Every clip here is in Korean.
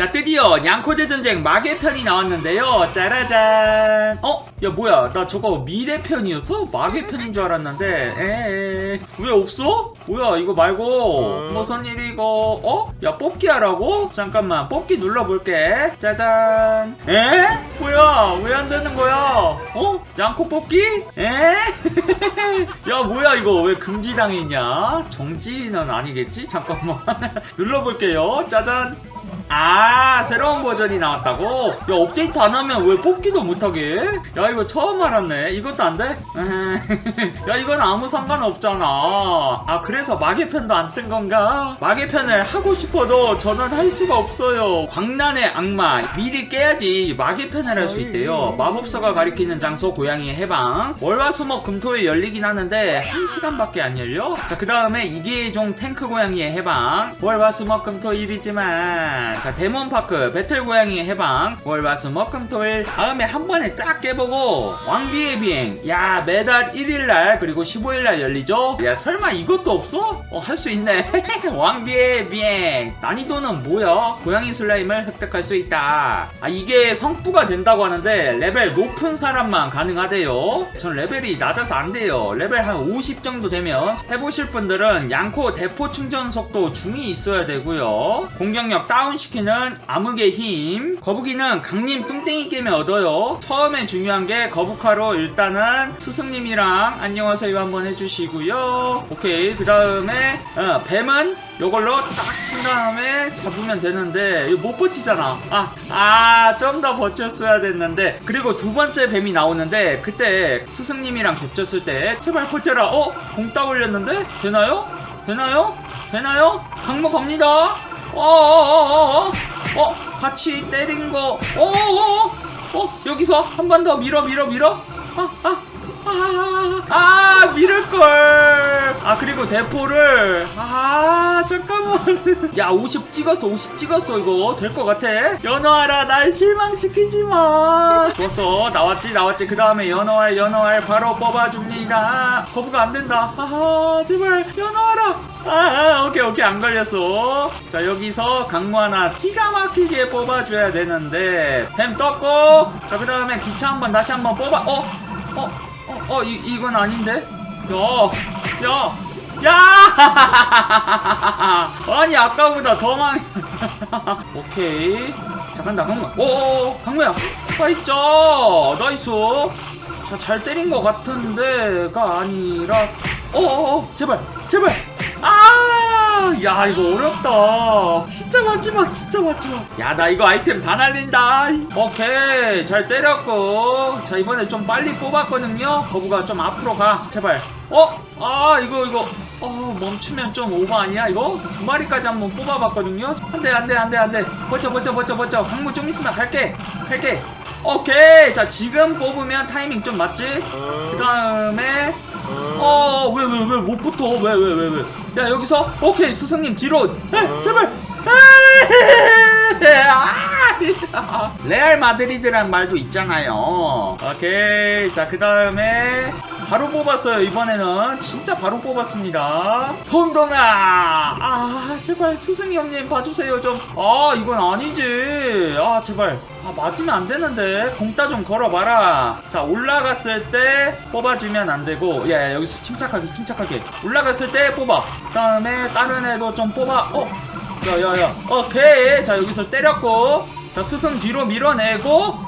자 드디어 양코대 전쟁 마계 편이 나왔는데요 짜라잔 어? 야 뭐야 나 저거 미래 편이었어? 마계 편인 줄 알았는데 에에 왜 없어? 뭐야 이거 말고 무슨 일이 이거 어? 야 뽑기 하라고? 잠깐만 뽑기 눌러볼게 짜잔 에? 뭐야 왜 안 되는 거야? 어? 양코 뽑기? 에? 야 뭐야 이거 왜 금지당했냐? 정지는 아니겠지? 잠깐만 눌러볼게요 짜잔 아 새로운 버전이 나왔다고? 야 업데이트 안 하면 왜 뽑기도 못하게? 야 이거 처음 알았네. 이것도 안 돼? 야 이건 아무 상관없잖아. 아 그래서 마계편도 안 뜬 건가? 마계편을 하고 싶어도 저는 할 수가 없어요. 광란의 악마 미리 깨야지 마계편을 할 수 있대요. 마법사가 가리키는 장소 고양이의 해방. 월화수목 금토에 열리긴 하는데 1시간밖에 안 열려? 자그 다음에 이기종 탱크 고양이의 해방. 월화수목 금토 일이지만. 자 데몬파크 배틀 고양이의 해방. 월화수목 금토일. 다음에 한 번에 쫙 깨보고 왕비의 비행. 야 매달 1일날 그리고 15일날 열리죠? 야 설마 이것도 없어? 어 할 수 있네. 왕비의 비행. 난이도는 뭐야? 고양이 슬라임을 획득할 수 있다. 아 이게 성부가 된다고 하는데 레벨 높은 사람만 가능하대요. 전 레벨이 낮아서 안 돼요. 레벨 한 50 정도 되면 해보실 분들은 양코 대포 충전 속도 중이 있어야 되고요. 공격력 다운시키는 암흑의 힘. 거북이는 강림 뚱땡이 게임에 얻어요. 처음에 중요한 게 거북하로 일단은 스승님이랑 안녕하세요 한번 해주시고요 오케이 그 다음에 어, 뱀은 요걸로 딱 친 다음에 잡으면 되는데 이거 못 버티잖아 아 아 좀 더 버텼어야 됐는데 그리고 두 번째 뱀이 나오는데 그때 스승님이랑 겹쳤을 때 제발 버텨라 어? 공 따 올렸는데? 되나요? 되나요? 되나요? 강모 갑니다 어어어어어 어, 같이 때린 거 어어어 어 여기서 한 번 더 밀어 밀어 밀어 아 아 아, 아, 미를걸. 아, 그리고 대포를. 아, 잠깐만. 야, 50 찍었어, 50 찍었어, 이거. 될 것 같아. 연어하라, 날 실망시키지 마. 좋았어. 나왔지, 나왔지. 그 다음에 연어알, 연어알 바로 뽑아줍니다. 거부가 안 된다. 아하, 제발, 연어하라. 아, 아, 오케이, 오케이. 안 걸렸어. 자, 여기서 강무 하나 기가 막히게 뽑아줘야 되는데. 뱀 떴고. 자, 그 다음에 기차 한번 다시 한번 뽑아. 어? 어? 어, 어, 이, 이건 아닌데? 야, 야, 야! 아니, 아까보다 더 망. 오케이. 자, 간다, 강무. 오, 강무야. 파이자! 나이스. 자, 잘 때린 것 같은데가 아니라. 어어어, 제발, 제발! 아! 야, 이거 어렵다. 진짜 마지막, 진짜 마지막. 야, 나 이거 아이템 다 날린다. 오케이, 잘 때렸고. 자, 이번에 좀 빨리 뽑았거든요. 거부가 좀 앞으로 가. 제발. 어? 아, 이거, 이거. 어, 멈추면 좀 오버 아니야, 이거? 두 마리까지 한번 뽑아봤거든요. 안 돼, 안 돼, 안 돼, 안 돼. 버텨, 버텨, 버텨, 버텨. 강무 좀 있으면 갈게. 갈게. 오케이. 자, 지금 뽑으면 타이밍 좀 맞지? 그 다음에. 어, 왜, 왜, 왜, 못 붙어? 왜, 왜, 왜, 왜? 야, 여기서, 오케이, 스승님, 뒤로. 에, 제발. 아! 레알 마드리드란 말도 있잖아요. 오케이. 자, 그 다음에, 바로 뽑았어요, 이번에는. 진짜 바로 뽑았습니다. 혼동아! 아, 제발, 스승 형님 봐주세요, 좀. 아, 이건 아니지. 아, 제발. 아, 맞으면 안 되는데. 공따 좀 걸어봐라. 자, 올라갔을 때 뽑아주면 안 되고. 야, 야, 여기서 침착하게, 침착하게. 올라갔을 때 뽑아. 그 다음에, 다른 애도 좀 뽑아. 어? 야야야 오케이 자 여기서 때렸고 자 스승 뒤로 밀어내고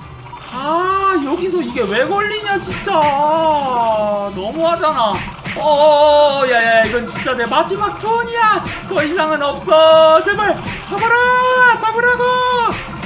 아 여기서 이게 왜 걸리냐 진짜. 너무하잖아. 어어어 야야 이건 진짜 내 마지막 턴이야. 더 이상은 없어. 제발 잡아라! 잡으라고!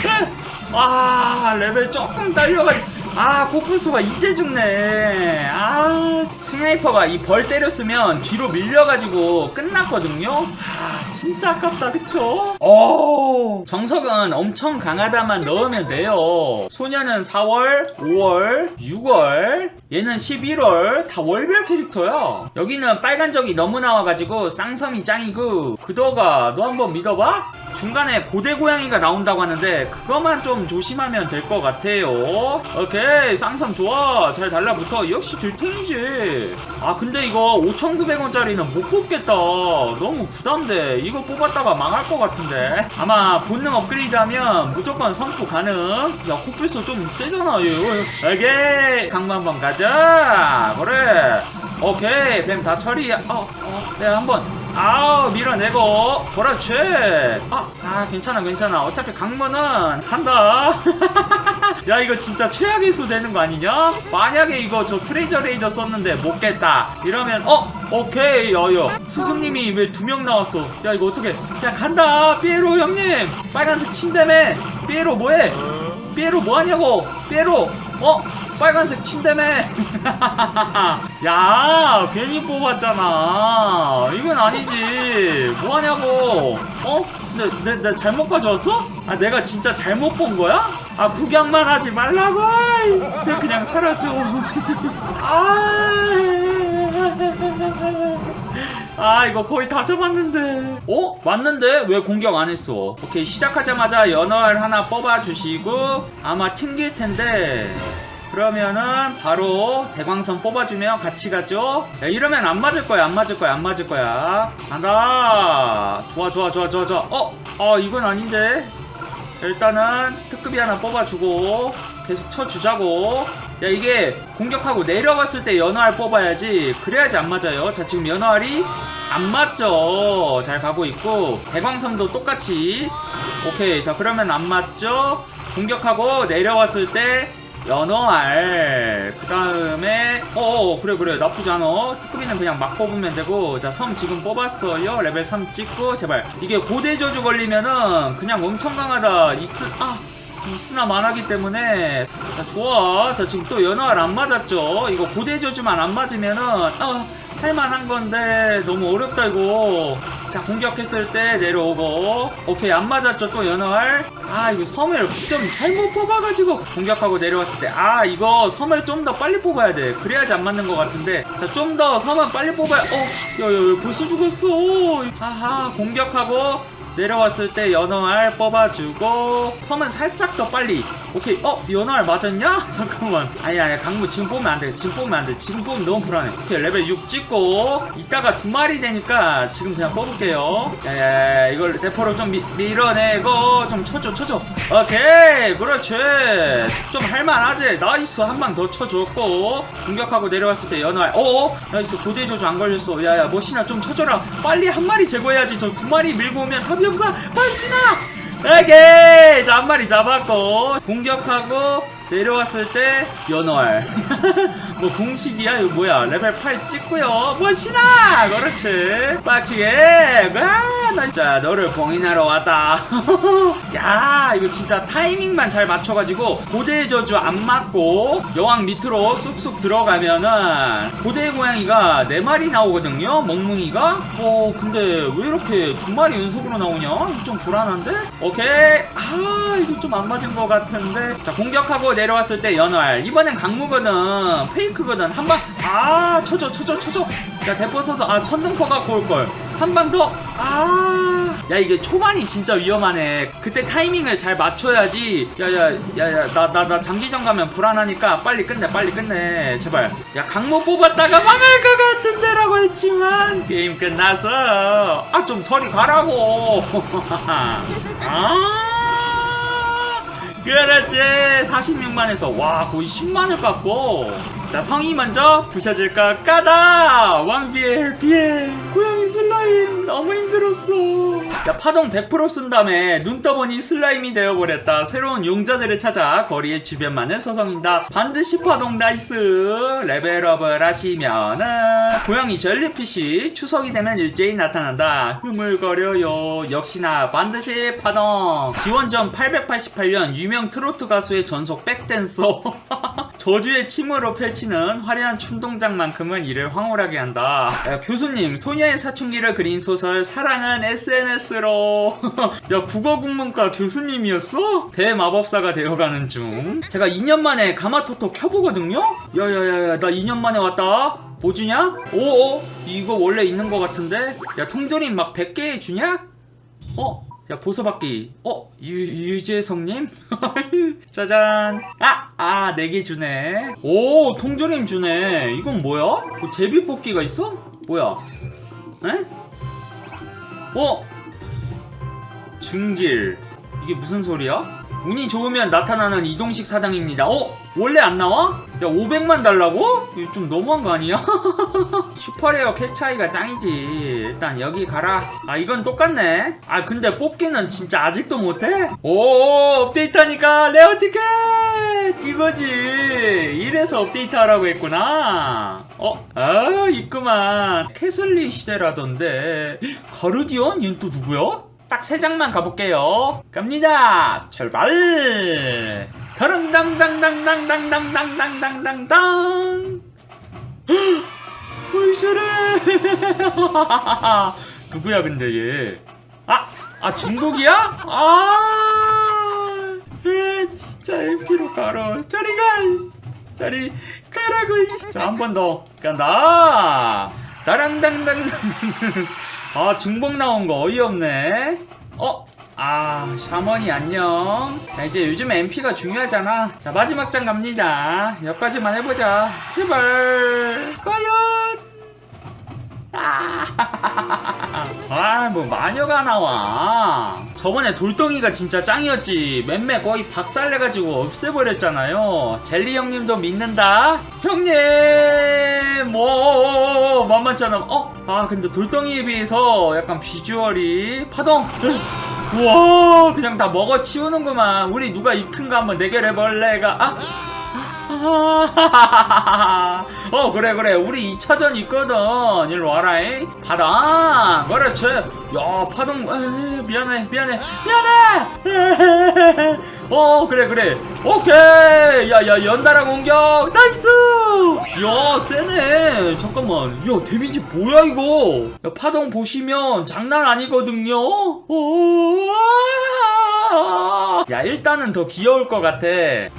네. 아 레벨 조금 딸려가지고 아 코푼수가 이제 죽네. 아 스나이퍼가 이 벌 때렸으면 뒤로 밀려가지고 끝났거든요. 아 진짜 아깝다 그쵸? 어 정석은 엄청 강하다만 넣으면 돼요. 소녀는 4월 5월 6월 얘는 11월 다 월별 캐릭터야. 여기는 빨간 적이 너무 나와가지고 쌍섬이 짱이고 그더가 너 한번 믿어봐? 중간에 고대 고양이가 나온다고 하는데 그거만 좀 조심하면 될 것 같아요. 오케이 쌍섬 좋아. 잘 달라붙어. 역시 들탱이지. 아 근데 이거 5,900원짜리는 못 뽑겠다. 너무 부담돼 이거 뽑았다가 망할 것 같은데. 아마 본능 업그레이드 하면 무조건 성부 가능. 야 코뿔소 좀 세잖아 얘 오케이 강무 한번 가자. 그래 오케이 뱀 다 처리. 어, 어 내가 한번. 아우 밀어내고. 그렇지. 아, 아 괜찮아 괜찮아. 어차피 강무는 간다. 야 이거 진짜 최악의 수 되는 거 아니냐? 만약에 이거 저 트레이저 레이저 썼는데 못 깼다. 이러면 어? 오케이 야야 스승님이 왜 두 명 나왔어? 야 이거 어떻게 야 간다. 삐에로 형님. 빨간색 침대매 삐에로 뭐해 삐에로 뭐하냐고. 삐에로. 어? 빨간색 침대매 야 괜히 뽑았잖아. 이건 아니지. 뭐하냐고. 어? 내, 내, 내 잘못 가져왔어? 아 내가 진짜 잘못 본 거야? 아 구경만 하지 말라고. 내 그냥 사라져. 아, 아 이거 거의 다 잡았는데 어? 맞는데? 왜 공격 안 했어? 오케이 시작하자마자 연어알 하나 뽑아주시고 아마 튕길 텐데 그러면은 바로 대광선 뽑아주면 같이 가죠. 야, 이러면 안 맞을 거야, 안 맞을 거야, 안 맞을 거야. 간다. 좋아, 좋아, 좋아, 좋아, 좋아. 어, 어, 이건 아닌데. 일단은 특급이 하나 뽑아주고 계속 쳐주자고. 야, 이게 공격하고 내려갔을 때 연어알 뽑아야지. 그래야지 안 맞아요. 자, 지금 연어알이 안 맞죠. 잘 가고 있고 대광선도 똑같이. 오케이, 자 그러면 안 맞죠. 공격하고 내려왔을 때 연어알 그 다음에 어 그래 그래 나쁘지 않아 특급이는 그냥 막 뽑으면 되고 자 섬 지금 뽑았어요 레벨 3 찍고 제발 이게 고대 저주 걸리면은 그냥 엄청 강하다 이스 아 이스나 만하기 때문에 자 좋아. 자 지금 또 연어알 안 맞았죠. 이거 고대 저주만 안 맞으면은 어 할만한 건데 너무 어렵다 이거. 자 공격했을 때 내려오고. 오케이 안 맞았죠 또 연어알 아 이거 섬을 좀 잘못 뽑아가지고 공격하고 내려왔을 때. 아 이거 섬을 좀 더 빨리 뽑아야 돼. 그래야지 안 맞는 것 같은데. 자 좀 더 섬은 빨리 뽑아야 어 야야야 벌써 죽었어. 아하 공격하고 내려왔을 때 연어알 뽑아주고 섬은 살짝 더 빨리. 오케이. 어? 연어알 맞았냐? 잠깐만. 아니 아니 강무 지금 뽑으면 안돼. 지금 뽑으면 안돼. 지금 뽑으면 너무 불안해. 오케이 레벨 6 찍고 이따가 두 마리 되니까 지금 그냥 뽑을게요. 야야야 이걸 대포로 좀 미, 밀어내고 좀 쳐줘 쳐줘. 오케이. 그렇지. 좀 할만하지. 나이스. 한 방 더 쳐줬고 공격하고 내려왔을 때 연어알. 오 나이스. 고대 저주 안 걸렸어. 야야 멋이나 좀 쳐줘라. 빨리 한 마리 제거해야지. 저 두 마리 밀고 오면 답이 없어 멋이나 오케이. 자 한 마리 잡았고 공격하고 내려왔을 때 연어알 뭐 공식이야? 이거 뭐야? 레벨 8 찍고요. 멋이나 그렇지. 빡치게. 자 너를 봉인하러 왔다. 야 이거 진짜 타이밍만 잘 맞춰가지고 고대의 저주 안 맞고 여왕 밑으로 쑥쑥 들어가면은 고대의 고양이가 네 마리 나오거든요 멍뭉이가? 어 근데 왜 이렇게 두 마리 연속으로 나오냐? 좀 불안한데? 오케이. 아 이거 좀 안 맞은 것 같은데. 자 공격하고 내려왔을 때 연어알 이번엔 강무거든. 페이크거든. 한방 아 쳐줘 쳐줘 쳐줘. 야 대포 써서 아 천둥퍼가 올걸. 한 방 더. 아. 야 이게 초반이 진짜 위험하네. 그때 타이밍을 잘 맞춰야지. 야야 야야 나 나 나 장기전 가면 불안하니까 빨리 끝내 빨리 끝내. 제발. 야 강모 뽑았다가 망할 것 같은데 라고 했지만 게임 끝났어. 아좀 저리 가라고. 아 그렇지 46만에서 와 거의 10만을 깎고 자 성이 먼저 부셔질 것 까다 왕비엘 비엘 고양이 슬라임 너무 힘들었어. 야 파동 100%쓴 다음에 눈 떠보니 슬라임이 되어버렸다. 새로운 용자들을 찾아 거리의 주변만을 서성인다. 반드시 파동 나이스. 레벨업을 하시면은 고양이 젤리피쉬 추석이 되면 일제히 나타난다. 흐물거려요. 역시나 반드시 파동. 기원전 888년 유명 트로트 가수의 전속 백댄서 저주의 침으로 펼치는 화려한 춤동작만큼은 이를 황홀하게 한다. 야, 교수님, 소녀의 사춘기를 그린 소설 사랑은 SNS로. 야, 국어국문과 교수님이었어? 대마법사가 되어가는 중. 제가 2년 만에 가마토토 켜보거든요? 야야야야, 나 2년 만에 왔다. 뭐 주냐? 오오, 이거 원래 있는 것 같은데? 야, 통조림 막 100개 주냐? 어? 야 보소받기 어? 유, 유재성님? 짜잔 아! 아 4개 주네 오 통조림 주네 이건 뭐야? 뭐 제비 뽑기가 있어? 뭐야? 에? 어? 중길 이게 무슨 소리야? 운이 좋으면 나타나는 이동식 사당입니다 어? 원래 안 나와? 야 500만 달라고? 이거 좀 너무한 거 아니야? 슈퍼레어 캣 차이가 짱이지 일단 여기 가라 아 이건 똑같네 아 근데 뽑기는 진짜 아직도 못해? 오 업데이트하니까 레어 티켓 이거지 이래서 업데이트 하라고 했구나 어? 아 있구만 캐슬리 시대라던데 가르디언? 얘는 또 누구야? 딱 세 장만 가볼게요 갑니다 출발 다랑당당당당당당당당당당 홀쇼래 누구야 근데 얘? 아! 아 중독이야? 아! 에, 진짜 MP로 가라 저리 가 저리 가라고 자한 번 더. 간다. 다랑당당당. 아 중복 나온 거 어이없네. 어? 아 샤머니 안녕 자 이제 요즘 MP가 중요하잖아 자 마지막 장 갑니다 여기까지만 해보자 제발 과연 아, 뭐 마녀가 나와. 저번에 돌덩이가 진짜 짱이었지. 맴매 거의 박살내가지고 없애버렸잖아요. 젤리 형님도 믿는다. 형님, 뭐 만만찮아. 어? 아, 근데 돌덩이에 비해서 약간 비주얼이 파동. 우와, 그냥 다 먹어 치우는구만. 우리 누가 이 큰 거 한번 대결해볼래가? 아. 어 그래 그래. 우리 2차전 있거든. 일로 와라잉. 받아. 그렇지. 야 파동 에이, 미안해 미안해. 미안해! 어 그래 그래. 오케이. 야야 연달아 공격. 나이스! 야 세네. 잠깐만. 야 데미지 뭐야 이거? 야 파동 보시면 장난 아니거든요. 오, 야 일단은 더 귀여울 것 같아.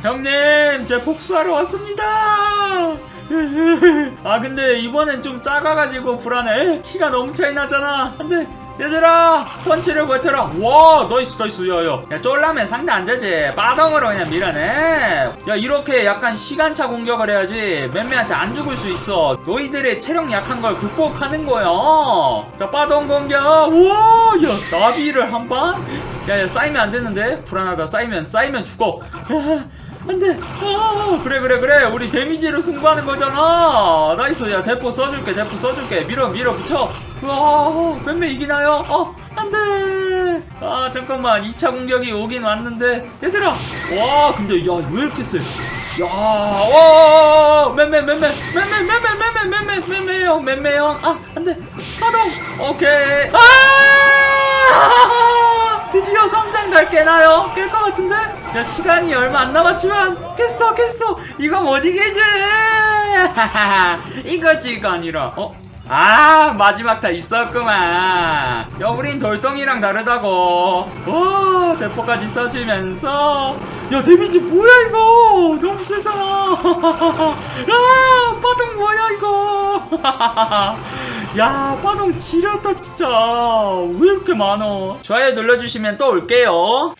형님 제 복수하러 왔습니다. 아 근데 이번엔 좀 작아가지고 불안해. 키가 너무 차이 나잖아. 안돼 얘들아 펀치를 버텨라. 와 나이스 나이스. 야야. 야 쫄라면 상대 안되지. 빠덩으로 그냥 밀어내. 야 이렇게 약간 시간차 공격을 해야지 맴매한테 안 죽을 수 있어. 너희들의 체력 약한 걸 극복하는 거야. 자 빠덩 공격. 우와 야 나비를 한방? 야야 쌓이면 안 되는데? 불안하다. 쌓이면 쌓이면 죽어 안돼. 아, 그래 그래 그래. 우리 데미지로 승부하는 거잖아. 나이스. 야 대포 써줄게 대포 써줄게. 밀어 밀어 붙여. 와 맴매 이기나요? 어 안돼. 아 잠깐만. 2차 공격이 오긴 왔는데 얘들아. 와 근데 야 왜 이렇게 세? 야와. 맴매 맴매. 맴매 맴매 맴매 맴매 맴매요. 맴매요. 아 안 돼. 파동. 오케이. 아 드디어 성장 달 깨나요? 깰 것 같은데? 야 시간이 얼마 안 남았지만 깼어 깼어. 이거 못 이기지? 이거지 이거 아니라. 어? 아 마지막 다 있었구만. 야 우린 돌덩이랑 다르다고. 오 대포까지 써주면서. 야 데미지 뭐야 이거? 너무 세잖아. 야 파동 뭐야 이거 야 파동 지렸다 진짜. 왜 이렇게 많어 좋아요 눌러주시면 또 올게요